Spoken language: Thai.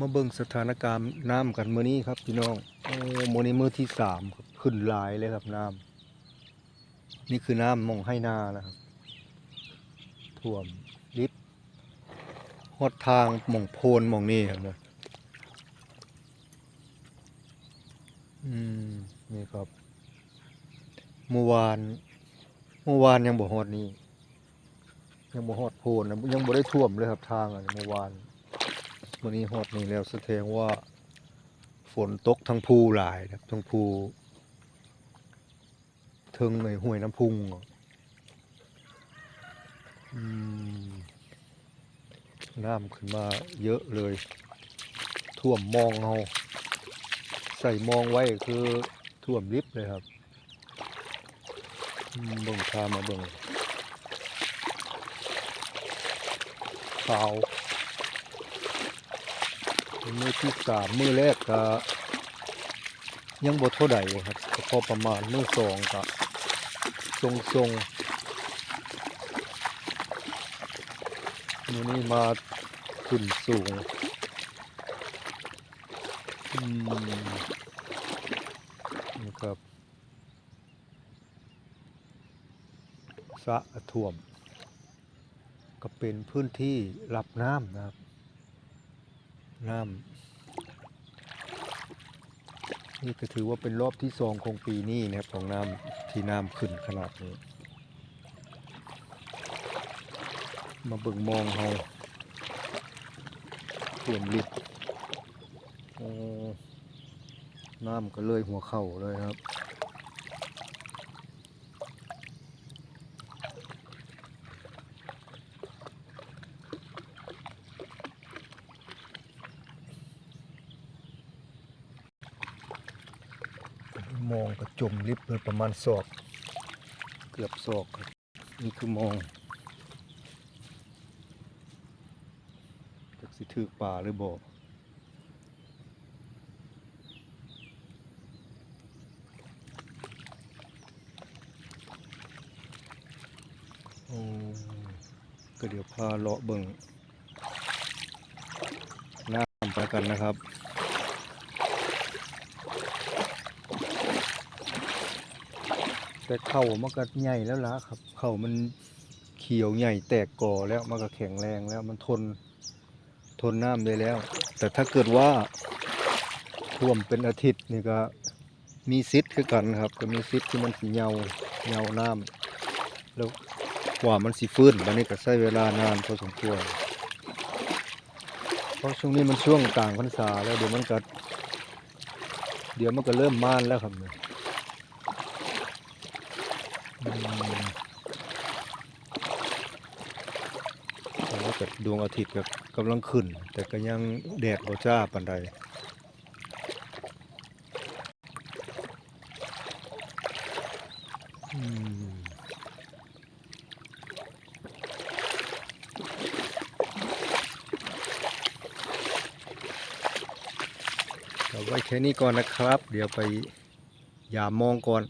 มาเบิ่งสถานการณ์น้ำกันมื้อนี้ครับพี่น้องโอ้มื้อนี้มื้อที่สามครับขึ้นลายเลยครับน้ำนี่คือน้ำมองให้นานะครับท่วมลิฟต์ฮอดทางมองโพนมองนี้ครับเนี่ยอืมนี่ครับเมื่อวานเมื่อวานยังบ่ฮอดนี่ยังบ่ฮอดโพนนะยังบ่ได้ท่วมเลยครับทางอันนี้เมื่อวาน วันนี้ฮอดนี่แล้วแสดงว่า ฝนตกทั้งภูหลายนะครับทั้งภูทิงในห้วยน้ำพุงน้ำขึ้นมาเยอะเลย ท่วมมองเฮาใส่มองไว้คือท่วมลิฟต์เลยครับเบิ่งพามาเบิ่งขาว มือที่สามมือแรกก็ยังบ่เท่าใดครับก็พอประมาณมือสองก็ทรงทรงๆมือนี้มาขึ้นสูงอืมนี่ครับสะท่วม ก็เป็นพื้นที่รับน้ำนะครับ น้ำนี่ก็ถือว่าเป็นรอบที่สองของปีนี้นะครับของน้ำที่น้ำขึ้นขนาดนี้ มาเบิ่งมองเฮาท่วมลิฟน้ำก็เลยหัวเข่าเลยครับ มองก็จมลิฟต์เลยประมาณศอกเกือบศอกนี่คือมองจากสิถือป่าหรือบ่โอ้ก็เดี๋ยวพาเลาะเบิ่งน้ำไปกันนะครับ แต่เข่ามันก็ใหญ่แล้วล่ะครับ เข่ามันเขียวใหญ่แตกก่อแล้วมันก็แข็งแรงแล้วมันทนทนน้ำได้แล้ว แต่ถ้าเกิดว่าท่วมเป็นอาทิตย์นี่ก็มีซิดคือกันครับ ก็มีซิดที่มันสีเหยาเหยาน้ำแล้วกว่ามันสีฟื้นมันนี่ก็ใช้เวลานานพอสมควรเพราะช่วงนี้มันช่วงกลางพรรษาแล้วเดี๋ยวมันก็เดี๋ยวมันก็เริ่มม่านแล้วครับเนี่ย กับดวงอาทิตย์ก็กำลังขึ้น แต่ก็ยังแดดบ่จ้าปานใดเอาไว้แค่นี้ก่อนนะครับ เดี๋ยวไปยามมองก่อน